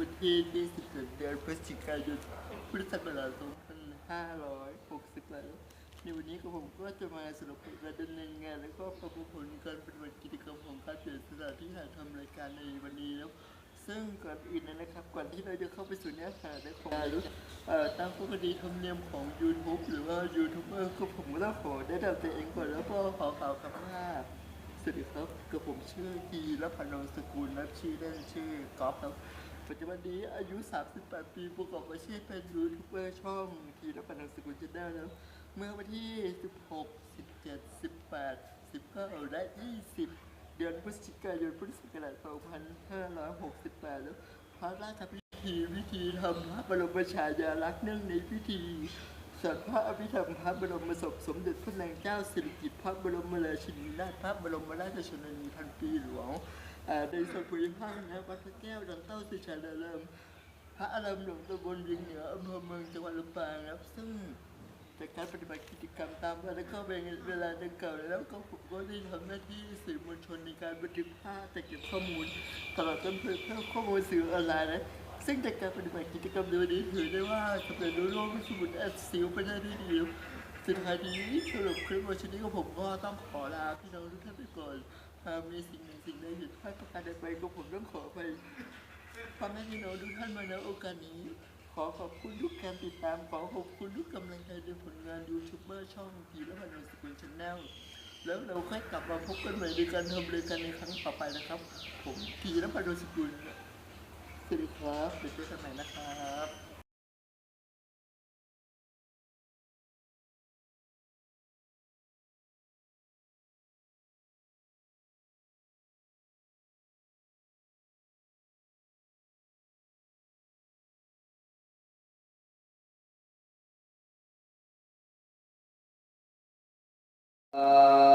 วันที่20เดือนพฤศจิกายนพุทธศักราช2560แล้วในวันนี้ก็ผมก็จะมาสรุปการดำเนินงาน แล้วก็ประมวลผลการปฏิบัติกิจกรรมของการเปลี่ยนสถานที่ถ่ายทำรายการในวันนี้แล้วซึ่งก่อนอื่นนะครับ ก่อนที่เราจะเข้าไปสู่เนื้อหาในของเอ่อตามปกติธรรมเนียมของ YouTube หรือว่ายูทูบเบอร์ก็ผมก็ต้องขอแนะนำตัวเองก่อนแล้วก็ขอกล่าวคำว่าสวัสดีครับกับผมชื่อกีรพันธ์นงสกุลและชื่อเล่นชื่อกอล์ฟครับ ปัจจุบันนี้อายุ 38 ปีประกอบอาชีพเป็นยูทูบเบอร์ช่องกีรพันนสกุลชาแนลแล้ว เมื่อวันที่ 16 17 18 19 และ 20 เดือนพฤศจิกายนพุทธศักราช2568 แล้วพระราชพิธีพิธีทำพระบรมฉายาลักษณ์เนื่องในพิธีสวดพระอภิธรรมพระบรมศพสมเด็จพระนางเจ้าสิริกิติ์พระบรมราชินีนาถพระบรมราชชนนีพันปีหลวง ในส่วนภูมิภาคนะวัดพระแก้วดังเต้าสุชาดาเริมพระอารามหลวงตำบลเวียงเหนืออำเภอเมืองจังหวัดลำปางครับซึ่งจากการปฏิบัติกิจกรรมตามเวลาแล้วก็เวลาดังกล่าวแล้วก็ผมก็ได้ทำหน้าที่สื่อมวลชนในการบันทึกภาพแต่เก็บข้อมูล ตลอดจนเผยแพร่ข้อมูลสื่อออนไลน์นะซึ่งจากการปฏิบัติกิจกรรมในวันนี้ถือได้ว่าสำเร็จรุ่ร่วงสมุนแอดซิลไปได้ด้วยดีสุดท้ายนี้สรุปคลิปวันนี้ของผมก็ต้องขอลาพี่น้องทุกท่านไปก่อนหากมีสิ่ง สิ่งใดผิดพลาประการใดไปก็ผมต้องขอไปพ่อแม่พี่น้องทุกท่านมาในโอกาสนี้ ขอขอบคุณทุกการติดตาม ขอขอบคุณทุกกำลังใจในผลงานยูทูบเบอร์ช่องพีและพันธุ์สกุลชแนลแล้วเราค่อยกลับมาพบกันใหม่ในการทำรายการในครั้งต่อไปนะครับ ผมพีและพันธุ์สกุลสวัสดีครับเดี๋ยวเจอกันใหม่นะครับ ป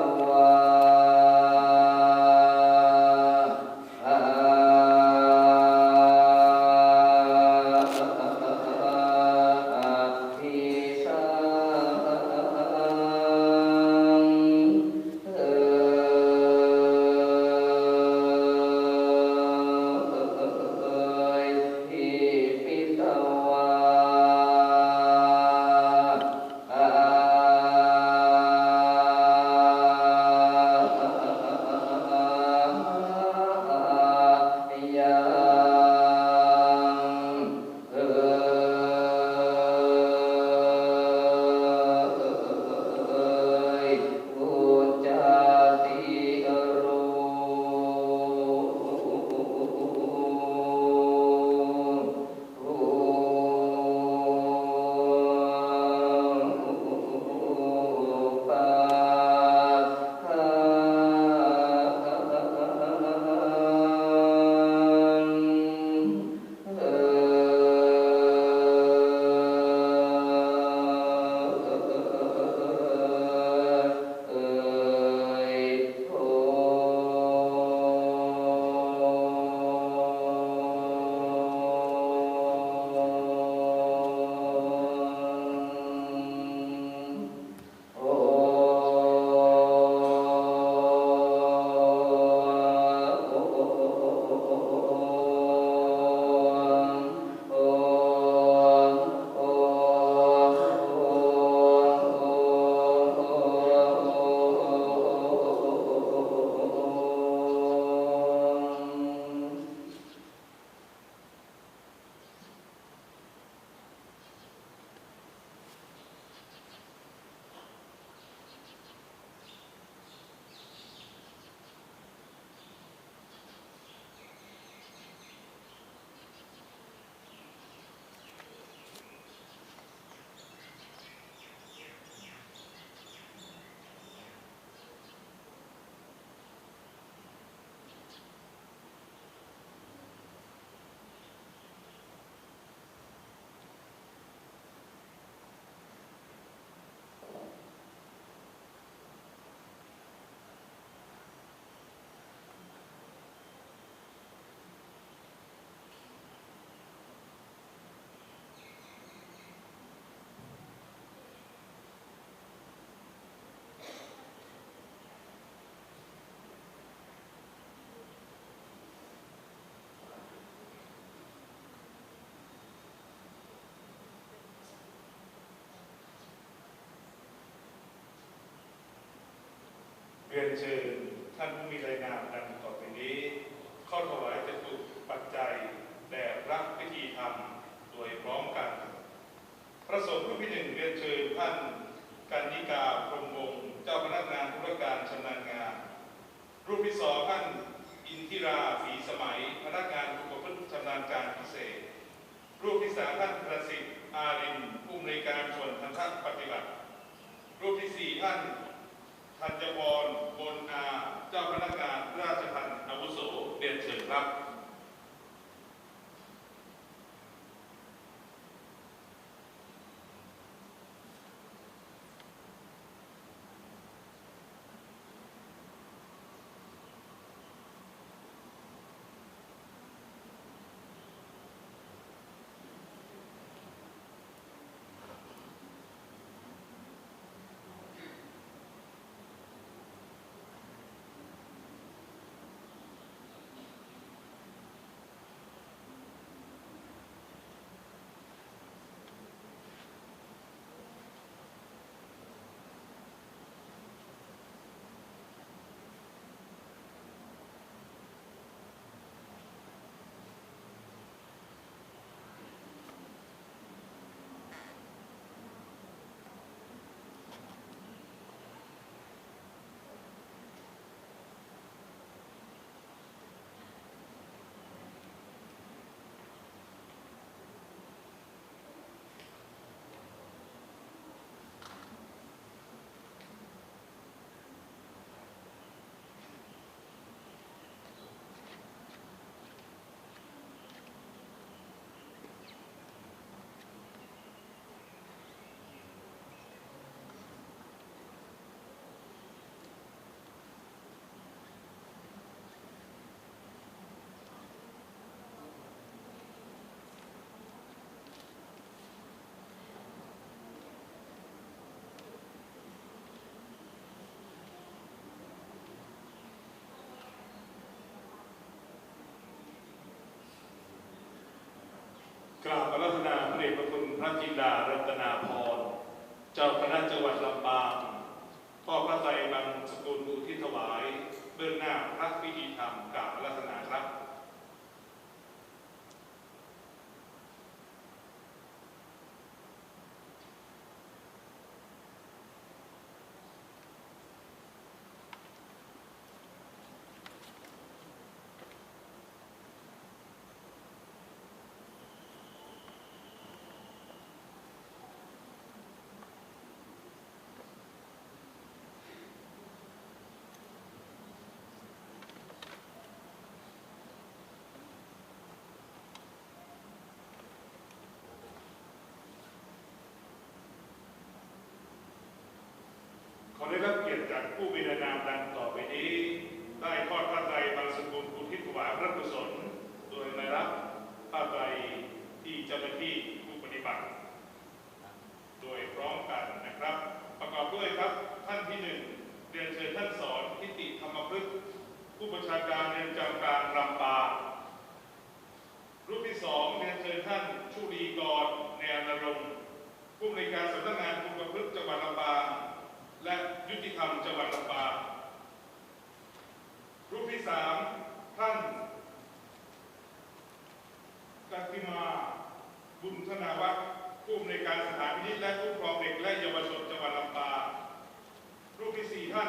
我 เรียนเชิญท่านผู้มีรายนามดังต่อไปนี้ เข้าถวายจตุปัจจัยแด่พระพิธีธรรมโดยพร้อมกัน พระสงฆ์รูปที่หนึ่งเรียนเชิญท่านกันนิกาพรมวงศ์เจ้าพนักงานธุรการชำนาญงาน รูปที่สองท่านอินทิราศรีสมัย พนักงานผู้ประพฤติชำนาญการพิเศษ รูปที่สามท่านประสิทธิ์อารินผู้อำนวยการส่วนทันทปฏิบัติ รูปที่สี่ท่าน ธัญพรบนอาเจ้าพนักงานราชทัณฑ์อาวุโสเรียนเชิญครับ กราบรัตนาพระเดชพระคุณพระจินดารัตนาพร เจ้าคณะจังหวัดลำปางพ่อพระไตรบังสกุลอุทิศถวาย เบื้องหน้าพระพิธีธรรมกราบรัตนาครับ ขอได้รับเกียรติจากผู้มีนามดังต่อไปนี้ ได้ทอดผ้าไตรบางสกุลอุทิศถวายพระกุศลโดยในรับผ้าไตรที่ เจ้าหน้าที่ผู้ปฏิบัติ โดยพร้อมกันนะครับ ประกอบด้วยครับท่านที่หนึ่งเรียนเชิญท่านสอนทิติธรรมพฤกษ์ผู้บัญชาการเรือนจำกลางลำปางรูปที่สองเรียนเชิญท่านชุลีกรแนวนรงค์ผู้อำนการสำนักงานคุมประพฤติจังหวัดลำปางและยุติธรรมจังหวัดลำปางรูปที่สามท่านกัตติมา บุญธนาวัฒน์ผู้อำนวย การสถานพินิจและคุ้มครองเด็กและเยาวชนจังหวัดลำปางรูปที่สี่ท่าน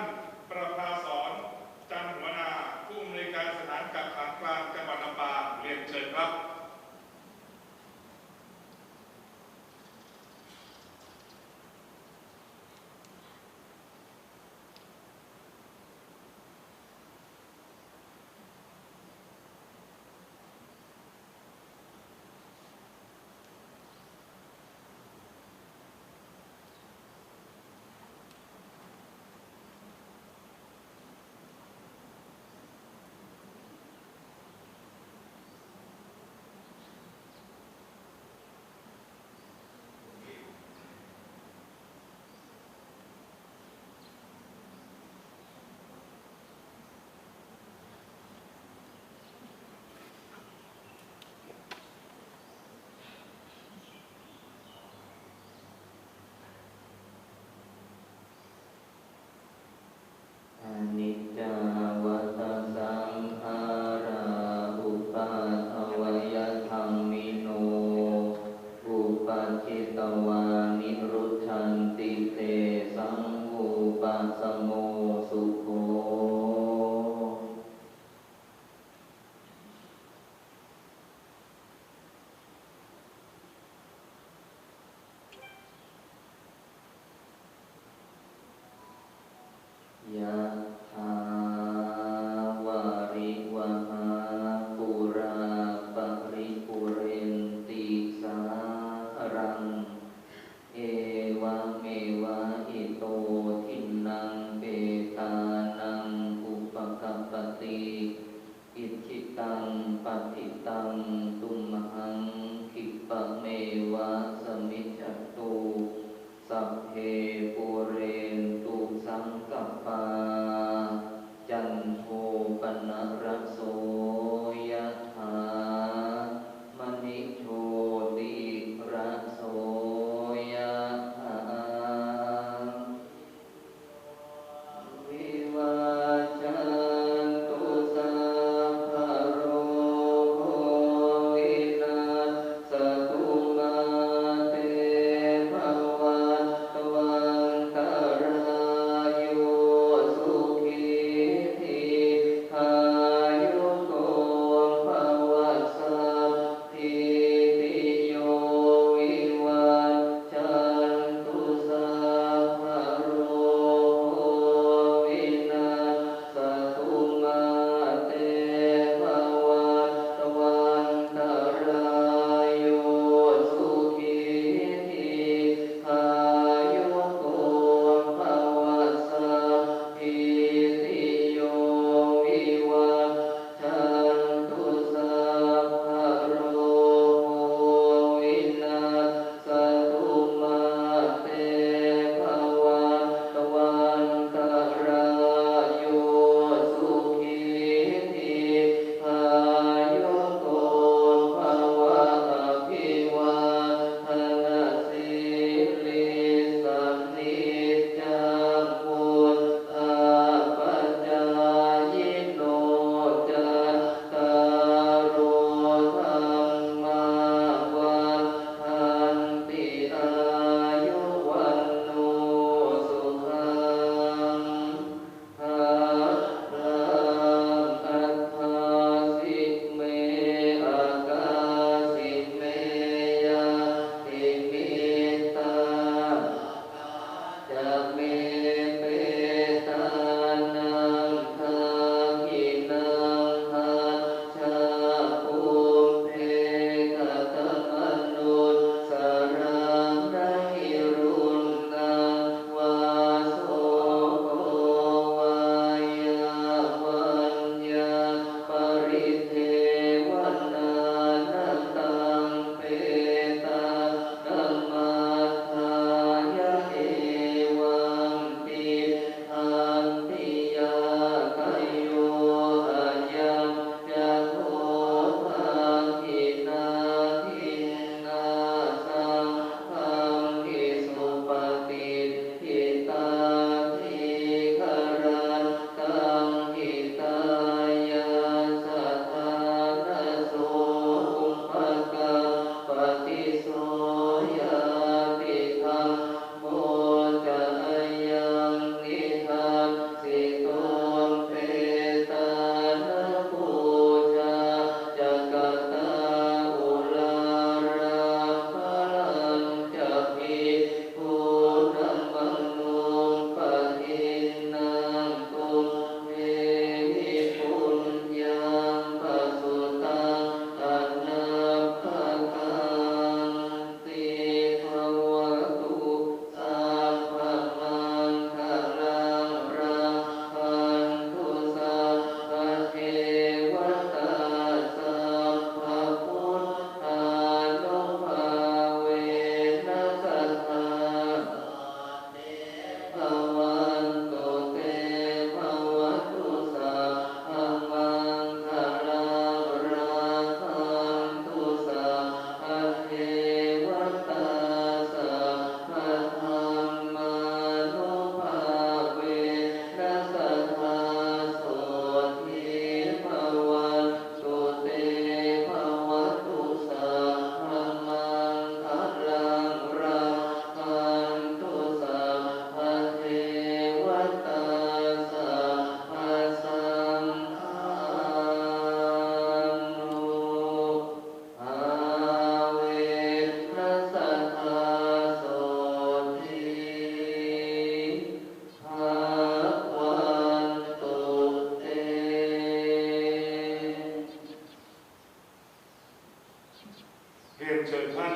รั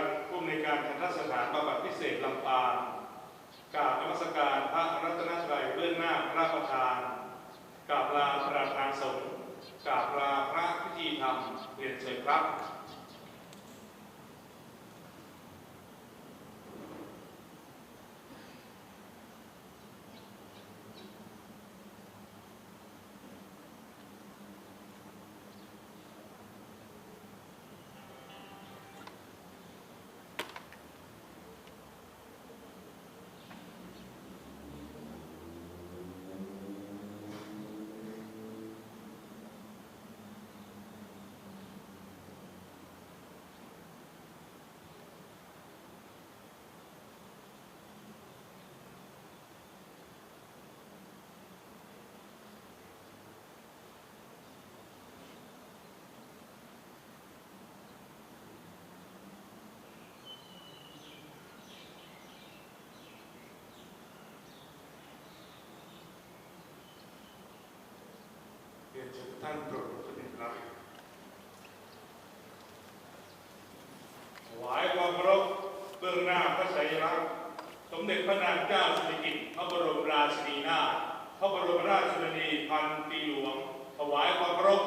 ตน์ผู้อำนวยการทันตสถานบำบัดพิเศษลำปางกราบนมัสการพระรัตนตรัยเบื้องหน้าพระประธานกราบลาประธานสงฆ์กราบลาพระพิธีธรรมเรียนเชิญครับ เรียนเชิญท่านโปรดประเด็นครับถวายความเคารพเบื้องหน้าพระชัยรักษ์สมเด็จพระนางเจ้าสิริกิติ์พระบรมราชินีนาถพระบรมราชชนนีพันปีหลวง ถวายความเคารพ